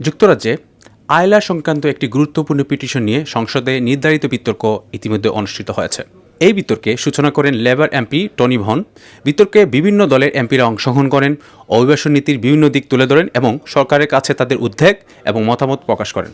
যুক্তরাজ্যে আয়লা সংক্রান্ত একটি গুরুত্বপূর্ণ পিটিশন নিয়ে সংসদে নির্ধারিত বিতর্ক ইতিমধ্যে অনুষ্ঠিত হয়েছে। এই বিতর্কে সূচনা করেন লেবার এমপি টনি ভন। বিতর্কে বিভিন্ন দলের এমপিরা অংশগ্রহণ করেন, অভিবাসন নীতির বিভিন্ন দিক তুলে ধরেন এবং সরকারের কাছে তাদের উদ্বেগ এবং মতামত প্রকাশ করেন।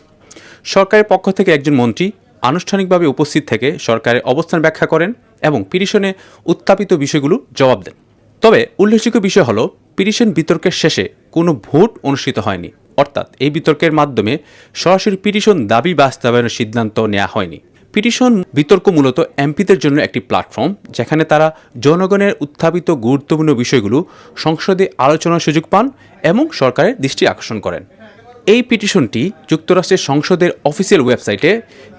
সরকারের পক্ষ থেকে একজন মন্ত্রী আনুষ্ঠানিকভাবে উপস্থিত থেকে সরকারের অবস্থান ব্যাখ্যা করেন এবং পিটিশনে উত্থাপিত বিষয়গুলো জবাব দেন। তবে উল্লেখযোগ্য বিষয় হল, পিটিশন বিতর্কের শেষে কোনো ভোট অনুষ্ঠিত হয়নি। অর্থাৎ এই বিতর্কের মাধ্যমে সরাসরি পিটিশন দাবি বাস্তবায়নের সিদ্ধান্ত নেওয়া হয়নি। পিটিশন বিতর্ক মূলত এমপিদের জন্য একটি প্ল্যাটফর্ম, যেখানে তারা জনগণের উত্থাপিত গুরুত্বপূর্ণ বিষয়গুলো সংসদে আলোচনার সুযোগ পান এবং সরকারের দৃষ্টি আকর্ষণ করেন। এই পিটিশনটি যুক্তরাষ্ট্রের সংসদের অফিসিয়াল ওয়েবসাইটে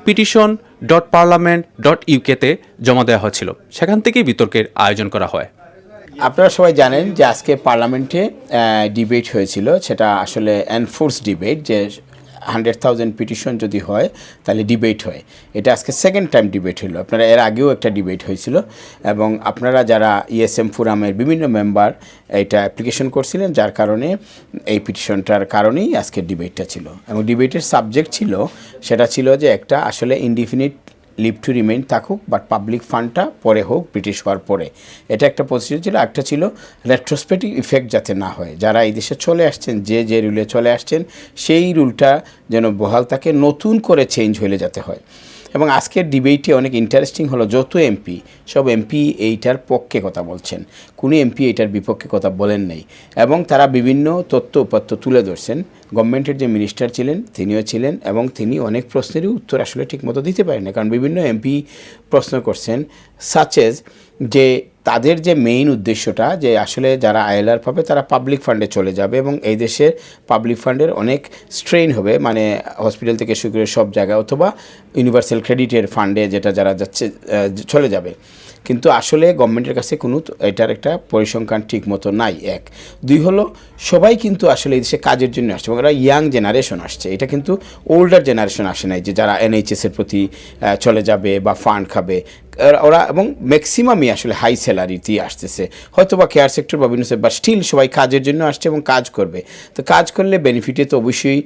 পিটিশন ডট পার্লামেন্ট ডট ইউকেতে জমা দেওয়া হয়েছিল। সেখান থেকেই বিতর্কের আয়োজন করা হয়। আপনারা সবাই জানেন যে আজকে পার্লামেন্টে ডিবেট হয়েছিল। সেটা আসলে এনফোর্স ডিবেট যে হান্ড্রেড থাউজেন্ড পিটিশন যদি হয়, তাহলে ডিবেট হয়। এটা আজকে সেকেন্ড টাইম ডিবেট হলো। আপনারা এর আগেও একটা ডিবেট হয়েছিল। এবং আপনারা যারা ইএসএম ফোরামের বিভিন্ন মেম্বার এটা অ্যাপ্লিকেশন করছিলেন, যার কারণে এই পিটিশনটার কারণেই আজকে ডিবেটটা ছিল। এবং ডিবেটের সাবজেক্ট ছিল, সেটা ছিল যে একটা আসলে ইনডিফিনিট লিভ টু রিমেইন থাকুক বাট পাবলিক ফান্ডটা পরে হোক ব্রিটিশ হওয়ার পরে। এটা একটা পজিশন ছিল, একটা ছিল রেট্রোস্পেক্টিভ ইফেক্ট যাতে না হয়। যারা এই দেশে চলে আসছেন, যে যে রুলে চলে আসছেন, সেই রুলটা যেন বহাল থাকে, নতুন করে চেঞ্জ হলে যাতে হয়। এবং আজকের ডিবেটে অনেক ইন্টারেস্টিং হলো যত এমপি সব এমপি এইটার পক্ষে কথা বলছেন। কোনো এমপি এইটার বিপক্ষে কথা বলেন নাই। এবং তারা বিভিন্ন তথ্য উপাত্য তুলে ধরছেন। গভর্নমেন্টের যে মিনিস্টার ছিলেন, তিনিও ছিলেন এবং তিনি অনেক প্রশ্নেরই উত্তর আসলে ঠিকমতো দিতে পারেন না কারণ বিভিন্ন এমপি প্রশ্ন করছেন সাচেজ যে তাদের যে মেইন উদ্দেশ্যটা যে আসলে যারা আইএলআর পাবে তারা পাবলিক ফান্ডে চলে যাবে এবং এই দেশের পাবলিক ফান্ডের অনেক স্ট্রেন হবে। মানে হসপিটাল থেকে শুরু করে সব জায়গায় অথবা ইউনিভার্সাল ক্রেডিটের ফান্ডে যেটা যারা যাচ্ছে চলে যাবে। কিন্তু আসলে গভর্নমেন্টের কাছে কোনো এটার একটা পরিসংখ্যান ঠিক মতো নাই, এক। দুই হলো, সবাই কিন্তু আসলে এই দেশে কাজের জন্য আসছে এবং এরা ইয়াং জেনারেশন আসছে। এটা কিন্তু ওল্ডার জেনারেশন আসে নাই যে যারা এনএইচএসের প্রতি চলে যাবে বা ফান্ড খাবে। ওরা এবং ম্যাক্সিমামই আসলে হাই স্যালারিতে আসতেছে। হয়তো বা কেয়ার সেক্টর বা বিভিন্ন বা স্টিল সবাই কাজের জন্য আসছে এবং কাজ করবে। তো কাজ করলে বেনিফিটে তো অবশ্যই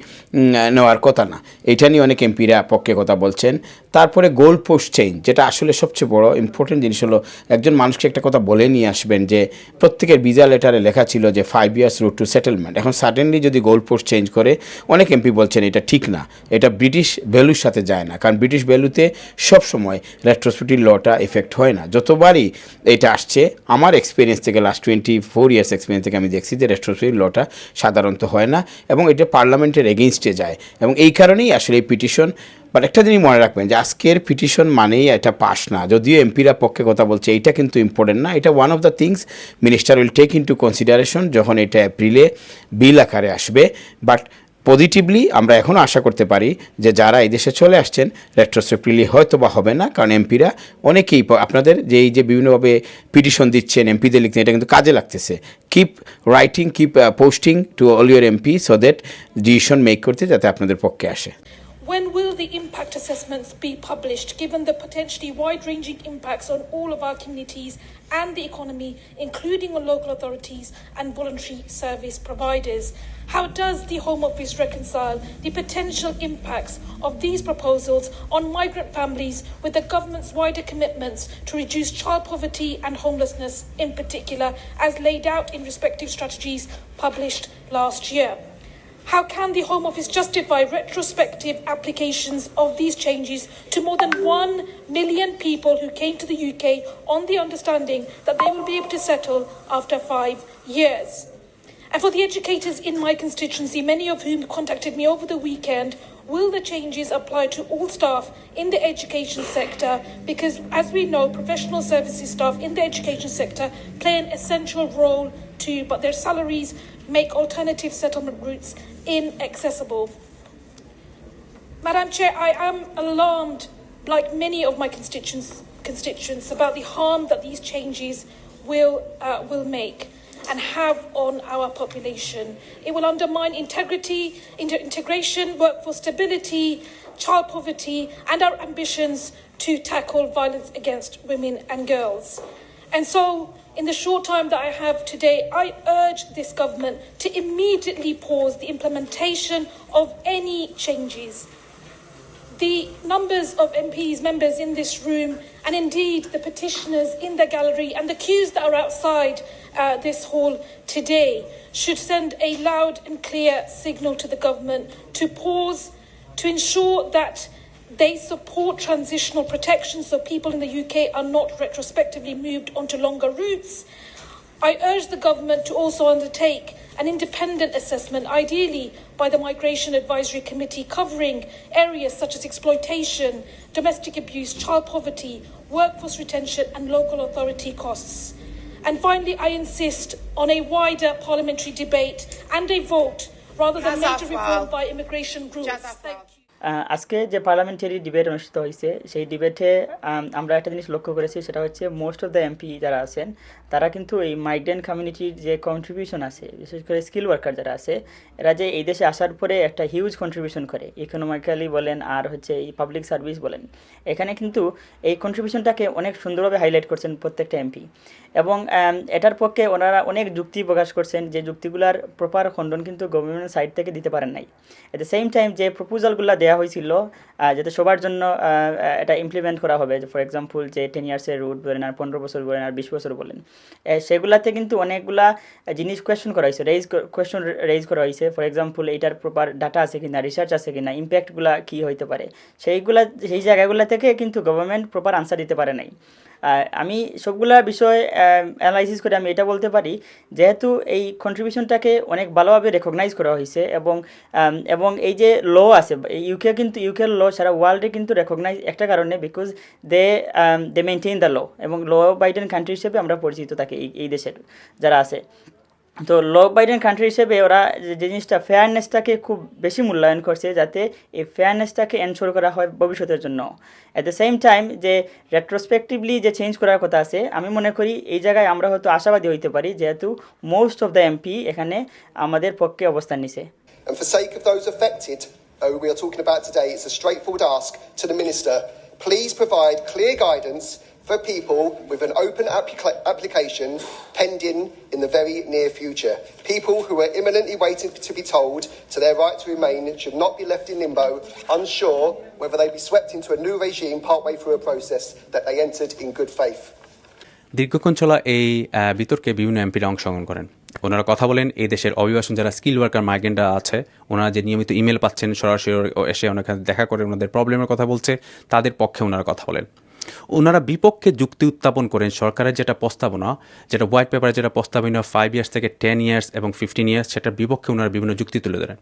নেওয়ার কথা না। এটা নিয়ে অনেক এমপিরা পক্ষে কথা বলছেন। তারপরে গোল পোস্ট চেঞ্জ যেটা আসলে সবচেয়ে বড় ইম্পর্টেন্ট জিনিস হলো, একজন মানুষকে একটা কথা বলে নিয়ে আসবেন যে, প্রত্যেকের ভিসা লেটারে লেখা ছিল যে five years route to settlement এখন সাডেনলি যদি গোল পোস্ট চেঞ্জ করে, অনেক এমপি বলছেন এটা ঠিক না। এটা ব্রিটিশ ভ্যালুর সাথে যায় না। কারণ ব্রিটিশ ভ্যালুতে সবসময় রেট্রোস্পেক্টিভ লটা এফেক্ট হয় না। যতবারই এটা আসছে, আমার এক্সপিরিয়েন্স থেকে last twenty four years experience থেকে আমি দেখছি যে রেট্রোস্পেক্টিভ লটা সাধারণত হয় না এবং এটা পার্লামেন্টের এগেনস্টে যায়। এবং এই কারণেই আসলে এই পিটিশন বাট একটা জিনিস মনে রাখবেন যে আজকের পিটিশন মানেই এটা পাস না। যদিও এমপিরা পক্ষে কথা বলছে, এইটা কিন্তু ইম্পর্টেন্ট না। এটা one of the things minister will take into consideration যখন এটা এপ্রিলে বিল আকারে আসবে। বাট পজিটিভলি আমরা এখন আশা করতে পারি যে যারা এই দেশে চলে আসছেন রেট্রোস্পেক্টলি হয়তো বা হবে না, কারণ এমপিরা অনেকেই আপনাদের যে এই যে বিভিন্নভাবে পিটিশন দিচ্ছেন, এমপিদের লিখছেন, এটা কিন্তু কাজে লাগতেছে। Keep writing keep posting to all your MP so that decision make করতে যাতে আপনাদের পক্ষে আসে। When will the impact assessments be published, given the potentially wide ranging impacts on all of our communities and the economy, including on local authorities and voluntary service providers? How does the Home Office reconcile the potential impacts of these proposals on migrant families with the government's wider commitments to reduce child poverty and homelessness, in particular, as laid out in respective strategies published last year? How can the Home Office justify retrospective applications of these changes to more than 1 million people who came to the UK on the understanding that they will be able to settle after five years? And for the educators in my constituency, many of whom contacted me over the weekend, will the changes apply to all staff in the education sector? Because, as we know, professional services staff in the education sector play an essential role too, but their salaries make alternative settlement routes inaccessible. Madam Chair, I am alarmed, like many of my constituents, constituents about the harm that these changes will, uh, will make and have on our population. It will undermine integrity, inter- integration, workforce stability, child poverty, and our ambitions to tackle violence against women and girls. And so, in the short time that I have today, I urge this government to immediately pause the implementation of any changes. The numbers of MPs, members in this room, and indeed the petitioners in the gallery and the queues that are outside uh, this hall today should send a loud and clear signal to the government to pause, to ensure that they support transitional protection so people in the UK are not retrospectively moved onto longer routes. I urge the government to also undertake an independent assessment, ideally by the Migration Advisory Committee, covering areas such as exploitation, domestic abuse, child poverty, workforce retention, and local authority costs. And finally, I insist on a wider parliamentary debate and a vote rather than major reform by immigration groups. আজকে যে parliamentary debate অনুষ্ঠিত হয়েছে, সেই ডিবেটে আমরা একটা জিনিস লক্ষ্য করেছি, সেটা হচ্ছে মোস্ট অফ দ্য এমপি যারা আছেন, তারা কিন্তু এই মাইগ্রেন্ট কমিউনিটির যে কন্ট্রিবিউশন আছে, বিশেষ করে স্কিল ওয়ার্কার যারা আছে, এরা যে এই দেশে আসার পরে একটা হিউজ কন্ট্রিবিউশন করে। ইকোনমিক্যালি বলেন, আর হচ্ছে এই পাবলিক সার্ভিস বলেন। এখানে কিন্তু এই কন্ট্রিবিউশনটাকে অনেক সুন্দরভাবে হাইলাইট করছেন প্রত্যেকটা এমপি এবং এটার পক্ষে ওনারা অনেক যুক্তি প্রকাশ করছেন যে যুক্তিগুলার প্রপার খণ্ডন কিন্তু গভর্নমেন্ট সাইড থেকে দিতে পারেন নাই। এট দ্য সেম টাইম যে প্রপোজালগুলো দেওয়া হয়েছিল যাতে সবার জন্য এটা ইমপ্লিমেন্ট করা হবে। ফর এক্সাম্পল যে টেন ইয়ার্সের রুট বলেন আর পনেরো বছর বলেন আর বিশ বছর বলেন। সেগুলাতে কিন্তু অনেকগুলা জিনিস কোয়েশন করা হয়েছে রেজ কোয়েশন রেজ করা হয়েছে। ফর এক্সাম্পল এটার প্রপার ডাটা আছে কিনা রিসার্চ আছে কিনা ইম্প্যাক্টগুলা কী হইতে পারে? সেইগুলা, সেই জায়গাগুলো থেকে কিন্তু গভর্নমেন্ট প্রপার আনসার দিতে পারে নাই। আমি সবগুলা বিষয় অ্যানালাইসিস করে আমি এটা বলতে পারি, যেহেতু এই কন্ট্রিবিউশনটাকে অনেক ভালোভাবে রেকগনাইজ করা হয়েছে এবং এবং এই যে ল আছে ইউকে কিন্তু ইউকের ল সারা ওয়ার্ল্ডে কিন্তু রেকগনাইজ একটা কারণে because they they maintain the law এবং ল বাইডেন কান্ট্রি হিসেবে আমরা পরিচিত থাকি এই এই দেশের যারা আছে। তো লো বাইডেন কান্ট্রি হিসেবে ওরা যে জিনিসটা ফেয়ারনেসটাকে খুব বেশি মূল্যায়ন করছে যাতে এই ফেয়ারনেসটাকে এনশোর করা হয় ভবিষ্যতের জন্য অ্যাট দ্য সেম টাইম যে রেট্রোস্পেক্টিভলি যে চেঞ্জ করার কথা আছে আমি মনে করি এই জায়গায় আমরা হয়তো আশাবাদী হইতে পারি যেহেতু মোস্ট অফ দ্য এমপি এখানে আমাদের পক্ষে অবস্থান নিছে we are talking about today, it's a straightforward ask to the Minister. Please provide clear guidance for people with an open applica- application pending in the very near future. People who are imminently waiting to be told to their right to remain should not be left in limbo, unsure whether they be swept into a new regime partway through a process that they entered in good faith. দীর্ঘক্ষণ চলা এই বিতর্কে বিভিন্ন এমপিরা অংশগ্রহণ করেন ওনারা কথা বলেন এই দেশের অভিবাসন যারা স্কিল ওয়ার্কার মাইগ্রেন্টরা আছে ওনারা যে নিয়মিত ইমেল পাচ্ছেন সরাসরি এসে ওনার দেখা করে ওনাদের প্রবলেমের কথা বলছে তাদের পক্ষে ওনারা কথা বলেন ওনারা বিপক্ষে যুক্তি উত্থাপন করেন সরকারের যেটা প্রস্তাবনা, যেটা হোয়াইট পেপারে যেটা প্রস্তাবনা ফাইভ ইয়ার্স থেকে টেন ইয়ার্স এবং ফিফটিন ইয়ার্স সেটার বিপক্ষে ওনারা বিভিন্ন যুক্তি তুলে ধরেন।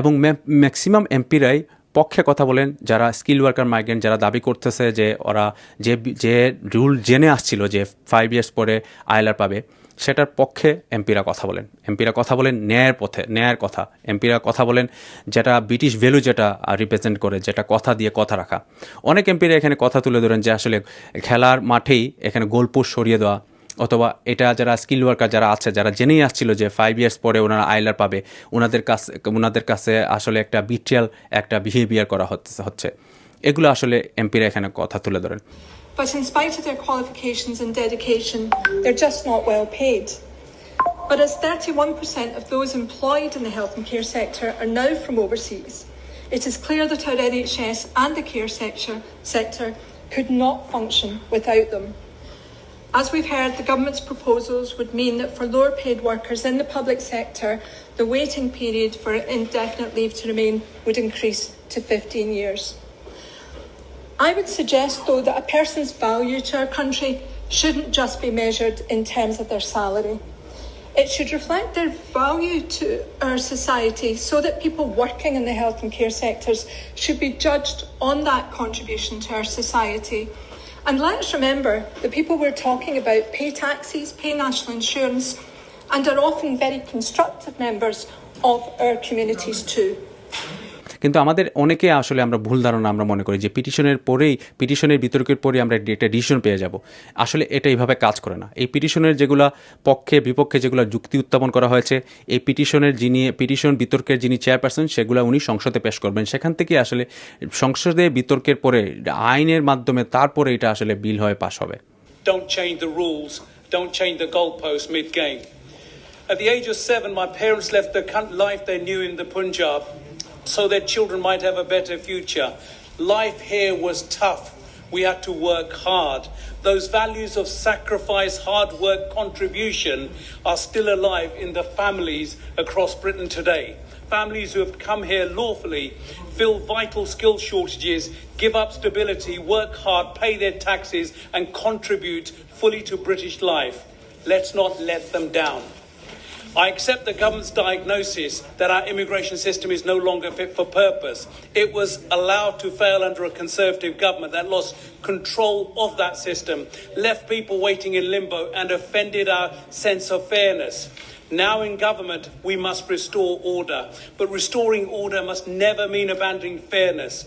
এবং ম্যাক্সিমাম এমপিরাই পক্ষে কথা বলেন, যারা স্কিল ওয়ার্কার মাইগ্রেন্ট যারা দাবি করতেছে যে ওরা যে যে রুল জেনে আসছিল যে ফাইভ ইয়ার্স পরে আয়লার পাবে সেটার পক্ষে এমপিরা কথা বলেন। এমপিরা কথা বলেন ন্যায়ের পথে, ন্যায়ের কথা। এমপিরা কথা বলেন যেটা ব্রিটিশ ভ্যালু যেটা রিপ্রেজেন্ট করে, যেটা কথা দিয়ে কথা রাখা। অনেক এমপিরা এখানে কথা তুলে ধরেন যে আসলে খেলার মাঠেই এখানে গোলপোস্ট সরিয়ে দেওয়া, অথবা এটা যারা স্কিল ওয়ার্কার যারা আছে, যারা জেনেই আসছিল যে ফাইভ ইয়ার্স পরে ওনারা আইলার পাবে, ওনাদের কাছে ওনাদের কাছে আসলে একটা বিট্রিয়াল একটা বিহেভিয়ার করা হচ্ছে হচ্ছে। এগুলো আসলে এমপিরা এখানে কথা তুলে ধরেন। But in spite of their qualifications and dedication, they're just not well paid. But as 31% of those employed in the health and care sector are now from overseas, it is clear that our NHS and the care sector, sector could not function without them. As we've heard, the government's proposals would mean that for lower paid workers in the public sector, the waiting period for indefinite leave to remain would increase to 15 years. I would suggest, though, that a person's value to our country shouldn't just be measured in terms of their salary. It should reflect their value to our society so that people working in the health and care sectors should be judged on that contribution to our society. And let's remember the people we're talking about pay taxes, pay national insurance, and are often very constructive members of our communities too. কিন্তু আমাদের অনেকে আসলে আমরা ভুল ধারণা আমরা মনে করি যে পিটিশনের পরেই পিটিশনের বিতর্কের পরেই আমরা একটা ডিসিশন পেয়ে যাব। আসলে এটা এইভাবে কাজ করে না। এই পিটিশনের যেগুলা পক্ষে বিপক্ষে যেগুলো যুক্তি উত্থাপন করা হয়েছে এই পিটিশনের যিনি পিটিশন বিতর্কের যিনি চেয়ারপারসন সেগুলো উনি সংসদে পেশ করবেন। সেখান থেকে আসলে সংসদে বিতর্কের পরে আইনের মাধ্যমে তারপরে এটা আসলে বিল হয়ে পাশ হবে। Don't change the rules, don't change the goalposts mid game. At the age of seven, my parents left the life they knew in the Punjab. So their children might have a better future. Life here was tough. We had to work hard. Those values of sacrifice, hard work, contribution are still alive in the families across Britain today. Families who have come here lawfully, fill vital skill shortages, give up stability, work hard, pay their taxes, and contribute fully to British life. Let's not let them down. I accept the government's diagnosis that our immigration system is no longer fit for purpose. It was allowed to fail under a Conservative government that lost control of that system, left people waiting in limbo, and offended our sense of fairness. Now in government, we must restore order, but restoring order must never mean abandoning fairness.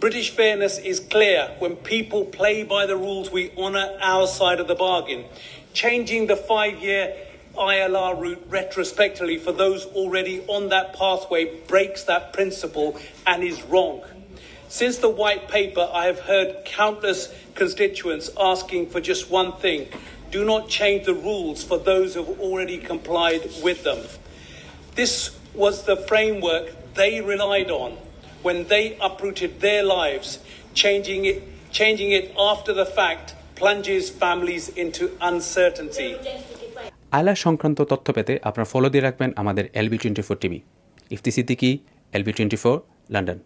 British fairness is clear. When people play by the rules, we honour our side of the bargain. Changing the five year ILR route retrospectively for those already on that pathway breaks that principle and is wrong. Since the white paper, I have heard countless constituents asking for just one thing do not change the rules for those who have already complied with them. This was the framework they relied on when they uprooted their lives, changing it, changing it after the fact plunges families into uncertainty. আয়লা সংক্রান্ত তথ্য পেতে আপনার follow দিয়ে রাখবেন আমাদের LB twenty four TV. Ifti Siddiqui LB twenty four, London.